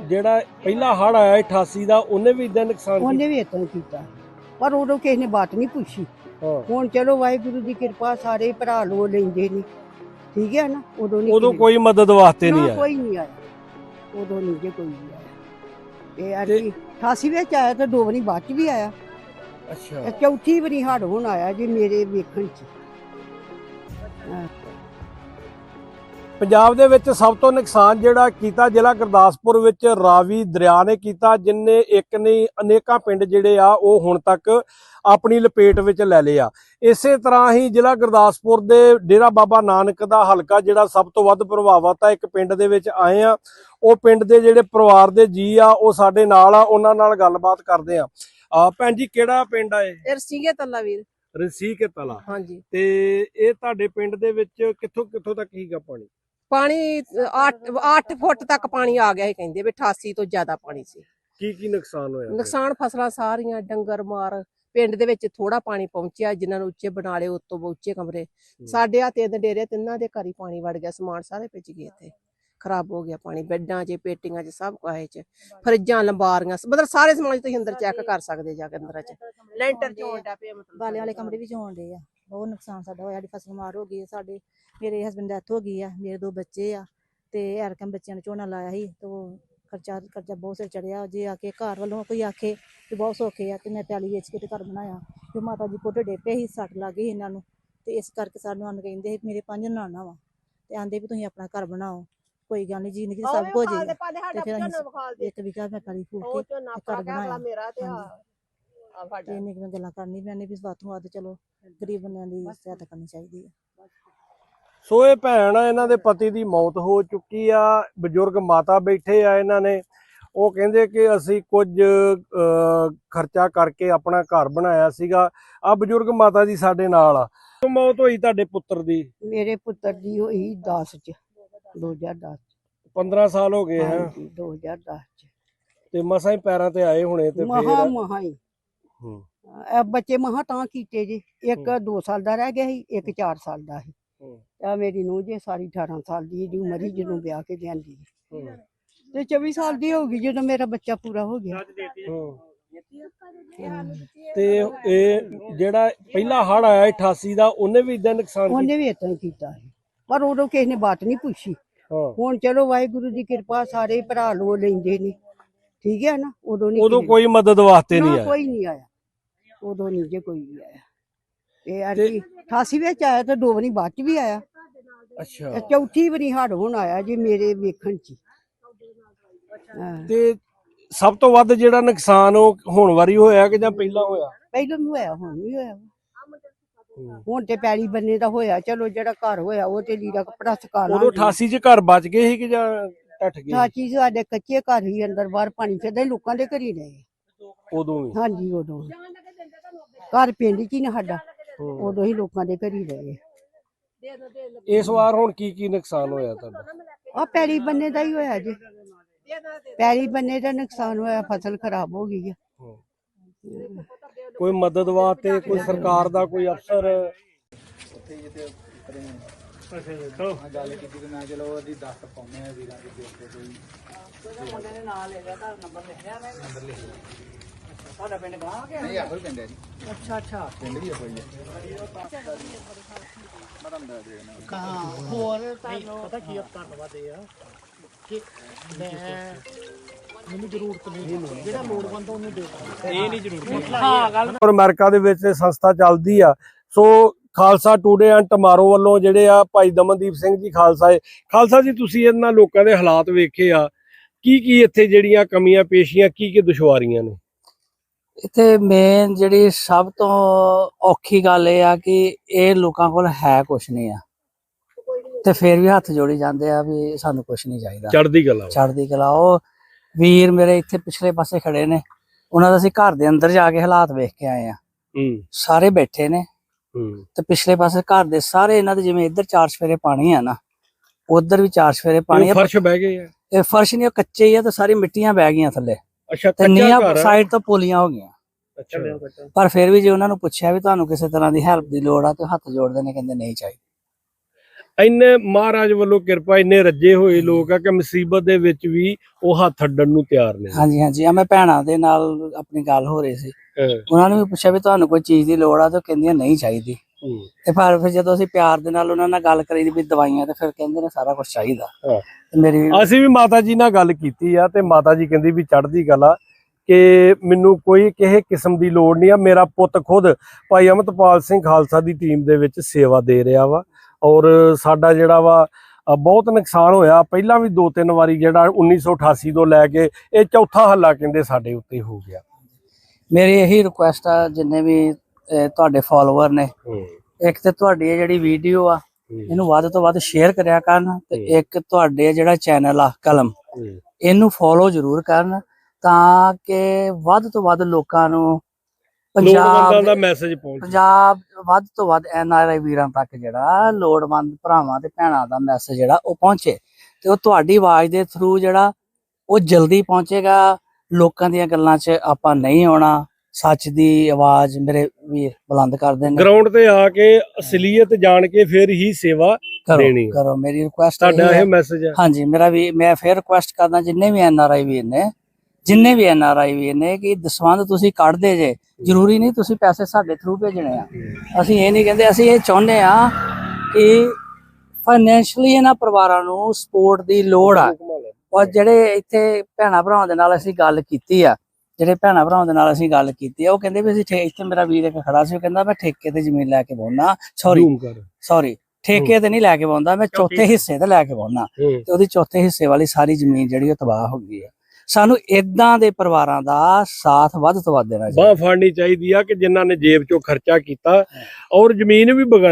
ਜਿਹੜਾ ਪਹਿਲਾ ਹੜ ਆਇਆ 88 ਦਾ ਉਹਨੇ ਵੀ ਇਦਾਂ ਨੁਕਸਾਨ ਕੀਤਾ? ਉਹਨੇ ਵੀ ਇਤਨਾ ਕੀਤਾ। ਪਰ ਉਦੋਂ ਕਿਸੇ ਨੇ ਬਾਤ ਨਹੀਂ ਪੁੱਛੀ। ਹੁਣ ਚਲੋ ਵਾਹਿਗੁਰੂ ਦੀ ਕਿਰਪਾ ਸਾਰੇ ਭਰਾ ਲੋ ਲੈਂਦੇ ਨੇ। ਠੀਕ ਹੈ ਨਾ? ਉਦੋਂ ਨਹੀਂ ਉਦੋਂ ਕੋਈ ਮਦਦ ਵਾਸਤੇ ਨਹੀਂ ਆਇਆ। ਕੋਈ ਨਹੀਂ ਆਇਆ। ਉਦੋਂ ਨਹੀਂ ਜੇ ਕੋਈ ਨਹੀਂ ਆਇਆ। ਇਹ ਅਰਜੀ 88 ਵਿੱਚ ਆਇਆ ਤਾਂ ਦੋ ਵਾਰੀ ਬਾਅਦ ਚ ਵੀ ਆਇਆ। ਅੱਛਾ। ਚੌਥੀ ਵਾਰੀ ਹੜ ਹੁਣ ਆਇਆ ਜੀ ਮੇਰੇ ਵੇਖਣ ਚ। ਪੰਜਾਬ ਦੇ ਵਿੱਚ ਸਭ ਤੋਂ ਨੁਕਸਾਨ ਜਿਹੜਾ ਕੀਤਾ ਜ਼ਿਲ੍ਹਾ ਗੁਰਦਾਸਪੁਰ ਵਿੱਚ ਰਾਵੀ ਦਰਿਆ ਨੇ ਕੀਤਾ ਜਿਨਨੇ ਇੱਕ ਨਹੀਂ ਅਨੇਕਾਂ ਪਿੰਡ ਜਿਹੜੇ ਆ ਉਹ ਹੁਣ ਤੱਕ ਆਪਣੀ ਲਪੇਟ ਵਿੱਚ ਲੈ ਲਏ ਆ। ਇਸੇ ਤਰ੍ਹਾਂ ਹੀ ਜ਼ਿਲ੍ਹਾ ਗੁਰਦਾਸਪੁਰ ਦੇ ਡੇਰਾ ਬਾਬਾ ਨਾਨਕ ਦਾ ਹਲਕਾ ਜਿਹੜਾ ਸਭ ਤੋਂ ਵੱਧ ਪ੍ਰਭਾਵਿਤ ਆ ਇੱਕ ਪਿੰਡ ਦੇ ਵਿੱਚ ਆਏ ਆ। ਉਹ ਪਿੰਡ ਦੇ ਜਿਹੜੇ ਪਰਿਵਾਰ ਦੇ ਜੀ ਆ ਉਹ ਸਾਡੇ ਨਾਲ ਆ ਉਹਨਾਂ ਨਾਲ ਗੱਲਬਾਤ ਕਰਦੇ ਆ। ਆ ਭੈਣ ਜੀ ਕਿਹੜਾ ਪਿੰਡ ਆ ਇਹ? ਇਹ ਰਸੀਗੇ ਤੱਲਾ ਵੀਰ। ਰਸੀਕੇ ਤਲਾ। ਹਾਂਜੀ। ਤੇ ਇਹ ਤੁਹਾਡੇ ਪਿੰਡ ਦੇ ਵਿੱਚ ਕਿੱਥੋਂ ਕਿੱਥੋਂ ਤੱਕ ਹੀਗਾ ਪਾਣੀ? ਪਾਣੀ 8 8 ਫੁੱਟ ਤੱਕ ਪਾਣੀ ਆ ਗਿਆ ਸੀ ਕਹਿੰਦੇ ਵੀ 88 ਤੋਂ ਜ਼ਿਆਦਾ ਪਾਣੀ ਸੀ। ਕੀ ਕੀ ਨੁਕਸਾਨ ਹੋਇਆ ਨੁਕਸਾਨ ਫਸਲਾਂ ਸਾਰੀਆਂ ਡੰਗਰ ਮਾਰ ਪਿੰਡ ਦੇ ਵਿੱਚ ਥੋੜਾ ਪਾਣੀ ਪਹੁੰਚਿਆ ਜਿਨ੍ਹਾਂ ਨੂੰ ਉੱਚੇ ਬਣਾ ਲਏ ਉਤੋਂ ਉੱਚੇ ਕਮਰੇ। ਸਾਡੇ ਆ ਤਿੰਨ ਡੇਰੇ ਤਿੰਨਾਂ ਦੇ ਘਰ ਹੀ ਪਾਣੀ ਵੜ ਗਿਆ ਸਮਾਨ ਸਾਰੇ ਭਿੱਜ ਗਏ ਇੱਥੇ। ਖਰਾਬ ਹੋ ਗਿਆ ਪਾਣੀ ਬੈੱਡਾਂ 'ਚ ਪੇਟੀਆਂ 'ਚ ਸਭ ਕੁਆਏ 'ਚ। ਫਰਿੱਜਾਂ ਲੰਬਾਰੀਆਂ ਮਤਲਬ ਸਾਰੇ ਸਮਾਨ 'ਚ ਤੁਸੀਂ ਅੰਦਰ ਚੈੱਕ ਕਰ ਸਕਦੇ ਜਾ ਕੇ ਅੰਦਰ 'ਚ। ਲੈਂਟਰ 'ਚ ਡਿਆ ਪਿਆ ਮਤਲਬ। ਬਾਲੇ ਵਾਲੇ ਕਮਰੇ ਹੋਣ ਡੇ ਆ। ਬਹੁਤ ਨੁਕਸਾਨ ਸਾਡਾ ਹੋਇਆ ਸਾਡੀ ਫਸਲ ਮਾਰ ਹੋ ਗਈ ਹੈ ਸਾਡੇ ਮੇਰੇ ਹਸਬੰਡ ਡੈਥ ਹੋ ਗਈ ਆ ਮੇਰੇ ਦੋ ਬੱਚੇ ਆ ਤੇ ਐਰਕਮ ਬੱਚਿਆਂ ਨੂੰ ਝੋਨਾ ਲਾਇਆ ਸੀ ਤੇ ਉਹ ਖਰਚਾ ਖਰਚਾ ਬਹੁਤ ਸਿਰ ਚੜਿਆ ਜੇ ਆ ਕੇ ਘਰ ਵੱਲੋਂ ਕੋਈ ਆਖੇ ਕਿ ਬਹੁਤ ਸੌਖੇ ਆ ਤੇ ਮੈਂ ਪਿਆਲੀ ਵੇਚ ਕੇ ਤੇ ਘਰ ਬਣਾਇਆ ਤੇ ਮਾਤਾ ਜੀ ਕੋਟੇ ਡੇਪੇ ਹੀ ਸੱਟ ਲੱਗ ਗਈ ਇਹਨਾਂ ਨੂੰ ਤੇ ਇਸ ਕਰਕੇ ਸਾਨੂੰ ਹਨ ਕਹਿੰਦੇ ਮੇਰੇ ਪੰਜ ਨਾਨਾ ਵਾ ਤੇ ਆਂਦੇ ਵੀ ਤੁਸੀਂ ਆਪਣਾ ਘਰ ਬਣਾਓ ਕੋਈ ਗੱਲ ਨਹੀਂ ਜ਼ਿੰਦਗੀ ਸਭ ਕੁਝ। ਤੇ ਫਿਰ ਇੱਕ ਵਿਗਾ ਮੈਂ ਕਰੀ ਫੂਕ ਉਹ ਕੇ ਘਰ ਬਣਾਇਆ। ਤੇ ਇੰਨੀ ਮੈਂ ਗੱਲਾਂ ਕਰਨੀ ਪੈਣੀ ਵੀ ਵੱਧ ਤੋਂ ਵੱਧ ਚਲੋ ਗਰੀਬ ਬੰਦਿਆਂ ਦੀ ਸਹਾਇਤਾ ਕਰਨੀ ਚਾਹੀਦੀ ਹੈ ਸੋ ਇਹ ਭੈਣ ਆ ਇਹਨਾਂ ਦੇ ਪਤੀ ਦੀ ਮੌਤ ਹੋ ਚੁੱਕੀ ਆ ਬਜ਼ੁਰਗ ਮਾਤਾ ਬੈਠੇ ਆ ਇਹਨਾਂ ਨੇ। ਉਹ ਕਹਿੰਦੇ ਕਿ ਅਸੀਂ ਕੁਝ ਖਰਚਾ ਕਰਕੇ ਆਪਣਾ ਘਰ ਬਣਾਇਆ ਸੀਗਾ। ਆ ਬਜ਼ੁਰਗ ਮਾਤਾ ਜੀ ਸਾਡੇ ਨਾਲ ਆ। ਮੌਤ ਹੋਈ ਤੁਹਾਡੇ ਪੁੱਤਰ ਦੀ? ਮੇਰੇ ਪੁੱਤਰ ਦੀ ਹੋਈ 10 ਚ 2010 ਚ। 15 ਸਾਲ ਹੋ ਗਏ ਹੈ ਹਾਂਜੀ 2010 ਚ। ਤੇ ਮਸਾਂ ਹੀ ਪੈਰਾਂ ਤੇ ਆਏ ਹੋਣੇ ਤੇ ਮਹਾ ਫੇਰ? ਮਹਾ ਹੂੰ। ਇਹ ਬੱਚੇ ਮਹਾ ਤਾਂ ਕੀਤੇ ਜੀ ਇੱਕ 2 ਸਾਲ ਦਾ ਰਹਿ ਗਿਆ ਸੀ ਇੱਕ 4 ਸਾਲ ਦਾ ਸੀ। ਹੂੰ। ਆ ਮੇਰੀ ਨੂੰਹ ਜੇ ਸਾਰੀ 18 ਸਾਲ ਦੀ ਇਹਦੀ ਉਮਰ ਹੀ ਜਦੋਂ ਵਿਆਹ ਕੇ ਲਿਆਂਦੀ ਹੂੰ। ਤੇ 24 ਸਾਲ ਦੀ ਹੋ ਗਈ ਜਦੋਂ ਮੇਰਾ ਬੱਚਾ ਪੂਰਾ ਹੋ ਗਿਆ। ਤੇ ਇਹ ਜਿਹੜਾ ਪਹਿਲਾ ਹੜ ਆਇਆ 88 ਦਾ ਉਹਨੇ ਵੀ ਇਦਾਂ ਨੁਕਸਾਨ ਕੀਤਾ? ਉਹਨੇ ਵੀ ਇਤਨਾ ਹੀ ਕੀਤਾ ਸੀ। ਪਰ ਉਦੋਂ ਕਿਸੇ ਨੇ ਬਾਤ ਨਹੀਂ ਪੁੱਛੀ। ਹਾਂ। ਹੁਣ ਚਲੋ ਵਾਹਿਗੁਰੂ ਦੀ ਕਿਰਪਾ ਸਾਰੇ ਭਰਾ ਲੋ ਲੈਂਦੇ ਨੇ। ਠੀਕ ਹੈ ਨਾ? ਉਦੋਂ ਨਹੀਂ ਉਦੋਂ ਕੋਈ ਮਦਦ ਵਾਸਤੇ ਨਹੀਂ ਨਾ, ਆਇਆ। ਕੋਈ ਨਹੀਂ ਆਇਆ। ਉਦੋਂ ਨਹੀਂ ਜੇ ਕੋਈ ਵੀ ਆਇਆ। ਇਹ ਅਰਜੀ 88 ਵਿੱਚ ਆਇਆ ਤਾਂ ਦੋ ਵਾਰੀ ਬਾਅਦ ਚ ਵੀ ਆਇਆ। ਅੱਛਾ। ਚੌਥੀ ਵਾਰੀ ਹੜ ਹੁਣ ਆਇਆ ਜੀ ਮੇਰੇ ਵੇਖਣ ਚ ਹਾਂ। ਤੇ ਸਭ ਤੋਂ ਵੱਧ ਜਿਹੜਾ ਨੁਕਸਾਨ ਉਹ ਹੁਣ ਵਾਰੀ ਹੋਇਆ ਕਿ ਜਾਂ ਪਹਿਲਾਂ ਹੋਇਆ? ਪਹਿਲਾਂ ਵੀ ਹੋਇਆ ਹੁਣ ਵੀ ਹੋਇਆ। ਹੁਣ ਤੇ ਪੈਲੀ ਬੰਨੇ ਦਾ ਹੋਇਆ ਚਲੋ ਜਿਹੜਾ ਘਰ ਹੋਇਆ ਉਹ ਤੇ ਲੀੜਾ ਕਪੜਾ ਸੁਕਾ ਉਦੋਂ ਲਾਂਗੇ। 88 ਚ ਘਰ ਬਚ ਗਏ ਸੀ ਕਿ ਜਾਂ ਟੱਟ ਗਏ? ਸਾਚੀ ਸਾਡੇ ਕੱਚੇ ਘਰ ਹੀ ਅੰਦਰ ਬਾਹਰ ਪਾਣੀ ਫਿਰਦਾ ਲੋਕਾਂ ਦੇ ਘਰੀ ਰਹੇ। ਉਦੋਂ ਵੀ? ਹਾਂਜੀ ਉਦੋਂ। ਘਰ ਪਿੰਡ ਚ ਹੀ ਨਾ ਸਾਡਾ। ਹੂੰ। ਉਦੋਂ ਹੀ ਲੋਕਾਂ ਦੇ ਘਰੀ ਰਹੇ ਇਸ ਵਾਰ ਹੁਣ ਕੀ ਕੀ ਨੁਕਸਾਨ ਹੋਇਆ ਤੁਹਾਡਾ? ਆ ਪੈਲੀ ਬੰਨੇ ਦਾ ਹੀ ਹੋਇਆ ਜੀ। ਪੈਲੀ ਬੰਨੇ ਦਾ ਨੁਕਸਾਨ ਹੋਇਆ ਫਸਲ ਖਰਾਬ ਹੋ ਗਈ ਹੈ। ਕੋਈ ਮਦਦ ਵਾਸਤੇ ਕੋਈ ਸਰਕਾਰ ਦਾ ਕੋਈ ਅਫਸਰ? ਗੱਲ ਕੀਤੀ ਤੇ ਮੈਂ ਚਲੋ ਉਹਦੀ ਦੱਸ ਪਾਉਨੇ ਆ ਵੀਰਾਂ ਦੀ ਦੇਖ ਕੇ ਕੋਈ ਤੁਹਾਡਾ ਪਿੰਡ ਗਾਂ ਕਿ ਨਹੀਂ ਆਹੋ ਹੀ ਪਿੰਡ ਹੈ ਜੀ। ਅੱਛਾ ਅੱਛਾ। ਪਿੰਡ ਵੀ ਹੋਈ ਹੈ ਔਰ ਅਮਰੀਕਾ ਦੇ ਵਿੱਚ ਸੰਸਥਾ ਚੱਲਦੀ ਆ। So Khalsa today and tomorrow ਵੱਲੋਂ ਜਿਹੜੇ ਆ ਭਾਈ ਦਮਨਦੀਪ ਸਿੰਘ ਜੀ ਖਾਲਸਾ ਏ ਖਾਲਸਾ ਜੀ ਤੁਸੀਂ ਇਹਨਾਂ ਲੋਕਾਂ ਦੇ ਹਾਲਾਤ ਵੇਖੇ ਆ। ਕੀ ਕੀ ਇੱਥੇ ਜਿਹੜੀਆਂ ਕਮੀਆਂ ਪੇਸ਼ੀਆਂ ਕੀ ਕੀ ਦੁਸ਼ਵਾਰੀਆਂ ਨੇ? ਇੱਥੇ ਮੇਨ ਜਿਹੜੀ ਸਭ ਤੋਂ ਔਖੀ ਗੱਲ ਇਹ ਆ ਕਿ ਇਹ ਲੋਕਾਂ ਕੋਲ ਹੈ ਕੁਛ ਨਹੀਂ ਆ। ਤੇ ਫਿਰ ਵੀ ਹੱਥ ਜੋੜੀ ਜਾਂਦੇ ਆ ਵੀ ਸਾਨੂੰ ਕੁਛ ਨਹੀਂ ਚਾਹੀਦਾ। ਚੜ੍ਹਦੀ ਕਲਾ ਵਾ। ਚੜ੍ਹਦੀ ਕਲਾ। ਉਹ ਵੀਰ ਮੇਰੇ ਇੱਥੇ ਪਿਛਲੇ ਪਾਸੇ ਖੜੇ ਨੇ। ਉਹਨਾਂ ਦਾ ਅਸੀਂ ਘਰ ਦੇ ਅੰਦਰ ਜਾ ਕੇ ਹਾਲਾਤ ਵੇਖ ਕੇ ਆਏ ਆ। ਸਾਰੇ ਬੈਠੇ ਨੇ। ਤੇ ਪਿਛਲੇ ਪਾਸੇ ਘਰ ਦੇ ਸਾਰੇ ਇਹਨਾਂ ਦੇ ਜਿਵੇਂ ਇੱਧਰ ਚਾਰ ਸਫੇਰੇ ਪਾਣੀ ਆ ਨਾ ਉਧਰ ਵੀ ਚਾਰ ਸਫੇਰੇ ਪਾਣੀ ਆ। ਫਰਸ਼ ਬਹਿ ਗਏ ਆ। ਇਹ ਫਰਸ਼ ਨਹੀਂ ਉਹ ਕੱਚੇ ਹੀ ਆ ਤੇ ਸਾਰੀ ਮਿੱਟੀਆਂ ਬਹਿ ਗਈਆਂ ਥੱਲੇ। ਅੱਛਾ ਤੇ ਕੱਚਾ ਨੀਆਂ ਸਾਈਡ ਤੋਂ ਪੋਲੀਆਂ ਹੋ ਗਈਆਂ। ਅੱਛਾ ਪਰ ਫਿਰ ਵੀ ਜੇ ਉਹਨਾਂ ਨੂੰ ਪੁੱਛਿਆ ਵੀ ਤੁਹਾਨੂੰ ਕਿਸੇ ਤਰ੍ਹਾਂ ਦੀ ਹੈਲਪ ਦੀ ਲੋੜ ਆ ਤੇ ਹੱਥ ਜੋੜਦੇ ਨੇ ਕਹਿੰਦੇ ਨਹੀਂ ਚਾਹੀਦੀ। ਇੰਨੇ ਮਹਾਰਾਜ ਵੱਲੋਂ ਕਿਰਪਾ ਇੰਨੇ ਰੱਜੇ ਹੋਏ ਲੋਕ ਆ ਕਿ ਮੁਸੀਬਤ ਦੇ ਵਿੱਚ ਵੀ ਉਹ ਹੱਥ ਅੱਡਣ ਨੂੰ ਤਿਆਰ ਨੇ। ਹਾਂਜੀ ਹਾਂਜੀ। ਆ ਮੈਂ ਭੈਣਾਂ ਦੇ ਨਾਲ ਆਪਣੀ ਗੱਲ ਹੋ ਰਹੀ ਸੀ। ਉਹਨਾਂ ਨੇ ਵੀ ਪੁੱਛਿਆ ਵੀ ਤੁਹਾਨੂੰ ਕੋਈ ਚੀਜ਼ ਦੀ ਲੋੜ ਆ ਤੇ ਕਹਿੰਦੀਆਂ ਨਹੀਂ ਚਾਹੀਦੀ। ਤੇ ਪਰ ਫਿਰ ਜਦੋਂ ਅਸੀਂ ਪਿਆਰ ਦੇ ਨਾਲ ਉਹਨਾਂ ਨਾਲ ਗੱਲ ਕਰੀ ਵੀ ਦਵਾਈਆਂ ਤੇ ਫਿਰ ਕਹਿੰਦੇ ਨੇ ਸਾਰਾ ਕੁਝ ਚਾਹੀਦਾ। ਤੇ ਮੇਰੀ ਅਸੀਂ ਵੀ ਮਾਤਾ ਜੀ ਨਾਲ ਗੱਲ ਕੀਤੀ ਆ ਤੇ ਮਾਤਾ ਜੀ ਕਹਿੰਦੀ ਵੀ ਚੜ੍ਹਦੀ ਕਲਾ ਕਿ ਮੈਨੂੰ ਕੋਈ ਕਿਸੇ ਕਿਸਮ ਦੀ ਲੋੜ ਨਹੀਂ ਆ। ਮੇਰਾ ਪੁੱਤ ਖੁਦ ਭਾਈ ਅਮਰਤਪਾਲ ਸਿੰਘ ਖਾਲਸਾ ਦੀ ਟੀਮ ਦੇ ਵਿੱਚ ਸੇਵਾ ਦੇ ਰਿਹਾ ਵਾ ਔਰ ਸਾਡਾ ਜਿਹੜਾ ਵਾ ਬਹੁਤ ਨੁਕਸਾਨ ਹੋਇਆ। ਪਹਿਲਾਂ ਵੀ ਦੋ ਤਿੰਨ ਵਾਰੀ ਜਿਹੜਾ 1988 ਤੋਂ ਲੈ ਕੇ ਇਹ ਚੌਥਾ ਹੱਲਾ ਕਹਿੰਦੇ ਸਾਡੇ ਉੱਤੇ ਹੋ ਗਿਆ। ਮੇਰੀ ਇਹੀ ਰਿਕੁਐਸਟ ਆ ਜਿੰਨੇ ਵੀ ਤੁਹਾਡੇ ਫਾਲੋਅਰ ਨੇ। ਇੱਕ ਤੇ ਤੁਹਾਡੀ ਇਹ ਜਿਹੜੀ ਵੀਡੀਓ ਆ ਇਹਨੂੰ ਵੱਧ ਤੋਂ ਵੱਧ ਸ਼ੇਅਰ ਕਰਿਆ ਕਰਨ ਤੇ। ਇੱਕ ਤੁਹਾਡੇ ਜਿਹੜਾ ਚੈਨਲ ਆ ਕਲਮ ਇਹਨੂੰ ਫੋਲੋ ਜ਼ਰੂਰ ਕਰਨ ਤਾਂ ਕਿ ਵੱਧ ਤੋਂ ਵੱਧ ਲੋਕਾਂ ਨੂੰ ਪੰਜਾਬ ਦਾ ਮੈਸੇਜ ਪਹੁੰਚ। ਪੰਜਾਬ ਵੱਧ ਤੋਂ ਵੱਧ ਐਨ ਆਰ ਆਈ ਵੀਰਾਂ ਤੱਕ ਜਿਹੜਾ ਲੋੜਵੰਦ ਭਰਾਵਾਂ ਤੇ ਭੈਣਾਂ ਦਾ ਮੈਸੇਜ ਜਿਹੜਾ ਉਹ ਪਹੁੰਚੇ ਤੇ ਉਹ ਤੁਹਾਡੀ ਆਵਾਜ਼ ਦੇ ਥਰੂ ਜਿਹੜਾ ਉਹ ਜਲਦੀ ਪਹੁੰਚੇਗਾ। ਲੋਕਾਂ ਦੀਆਂ ਗੱਲਾਂ 'ਚ ਆਪਾਂ ਨਹੀਂ ਆਉਣਾ। ਸੱਚ ਦੀ ਆਵਾਜ਼ ਮੇਰੇ ਵੀਰ ਬੁਲੰਦ ਕਰਦੇ ਨੇ ਗਰਾਊਂਡ ਤੇ ਆ ਕੇ ਅਸਲੀਅਤ ਜਾਣ ਕੇ ਫਿਰ ਹੀ ਸੇਵਾ ਦੇਣੀ। ਕਰੋ ਮੇਰੀ ਰਿਕੁਐਸਟ ਤੁਹਾਡਾ ਇਹ ਮੈਸੇਜ ਹੈ। ਹਾਂਜੀ ਮੇਰਾ ਵੀ ਮੈਂ ਫੇਰ ਰਿਕੁਐਸਟ ਕਰਦਾ ਜਿੰਨੇ ਵੀ ਐਨ ਆਰ ਆਈ ਵੀਰ ਨੇ ਜਿੰਨੇ ਵੀ ਐਨ ਆਰ ਆਈ ਵੀਰ ਨੇ ਕਿ ਦਸਵੰਦ ਤੁਸੀਂ ਕੱਢਦੇ ਜੇ ਜ਼ਰੂਰੀ ਨਹੀਂ ਤੁਸੀਂ ਪੈਸੇ ਸਾਡੇ ਥਰੂ ਭੇਜਣੇ ਆ। ਅਸੀਂ ਇਹ ਨਹੀਂ ਕਹਿੰਦੇ ਅਸੀਂ ਇਹ ਚਾਹੁੰਦੇ ਆ ਕਿ ਫਾਈਨੈਂਸ਼ਲੀ ਇਹਨਾਂ ਪਰਿਵਾਰਾਂ ਨੂੰ ਸਪੋਰਟ ਦੀ ਲੋੜ ਆ। ਔਰ ਜਿਹੜੇ ਇੱਥੇ ਭੈਣਾ ਭਰਾਵਾਂ ਦੇ ਨਾਲ ਅਸੀਂ ਗੱਲ ਕੀਤੀ ਆ ਜਿਹੜੇ ਭੈਣਾ ਭਰਾਵਾਂ ਦੇ ਨਾਲ ਅਸੀਂ ਗੱਲ ਕੀਤੀ ਆ ਉਹ ਕਹਿੰਦੇ ਵੀ ਅਸੀਂ ਠੇ- ਇੱਥੇ ਮੇਰਾ ਵੀਰ ਇੱਕ ਖੜਾ ਸੀ ਉਹ ਕਹਿੰਦਾ ਮੈਂ ਠੇਕੇ ਤੇ ਜ਼ਮੀਨ ਲੈ ਕੇ ਬੋਨਾ ਸੌਰੀ ਸੌਰੀ ਠੇਕੇ ਤੇ ਨਹੀਂ ਲੈ ਕੇ ਬੋਂਦਾ ਮੈਂ ਚੌਥੇ ਹਿੱਸੇ ਤੇ ਲੈ ਕੇ ਬੋਨਾ ਤੇ ਉਹਦੀ ਚੌਥੇ ਹਿੱਸੇ ਵਾਲੀ ਸਾਰੀ ਜ਼ਮੀਨ ਜਿਹੜੀ ਉਹ ਤਬਾਹ ਹੋ ਗਈ ਹੈ ਸਾਨੂੰ ਇਦਾਂ ਦੇ ਪਰਿਵਾਰਾਂ ਦਾ ਸਾਥ ਵੱਧ ਤੋਂ ਵੱਧ ਦੇਣਾ ਚਾਹੀਦਾ। ਬਾਹ ਫੜਨੀ ਚਾਹੀਦੀ ਆ ਕਿ ਜਿਨ੍ਹਾਂ ਨੇ ਜੇਬ ਚੋਂ ਖਰਚਾ ਕੀਤਾ ਔਰ ਜ਼ਮੀਨ ਵੀ ਬਗਾਨੀ